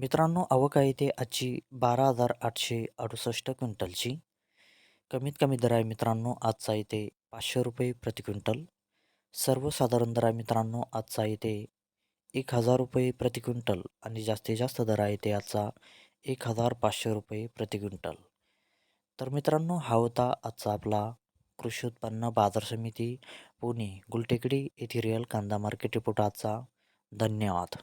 मित्रांनो आवक आहे ते आजची बारा हजार आठशे अडुसष्ट क्विंटलची. कमीत कमी दर आहे मित्रांनो आजचा इथे पाचशे रुपये प्रति क्विंटल. सर्वसाधारण दर आहे मित्रांनो आजचा इथे एक हजार रुपये प्रति क्विंटल आणि जास्तीत जास्त दर आहे ते आजचा एक हजार पाचशे रुपये प्रति क्विंटल. तर मित्रांनो हा होता आजचा आपला कृषी उत्पन्न बाजार समिती पुणे गुलटेकडी येथे रिअल कांदा मार्केट रिपोर्ट आजचा. धन्यवाद.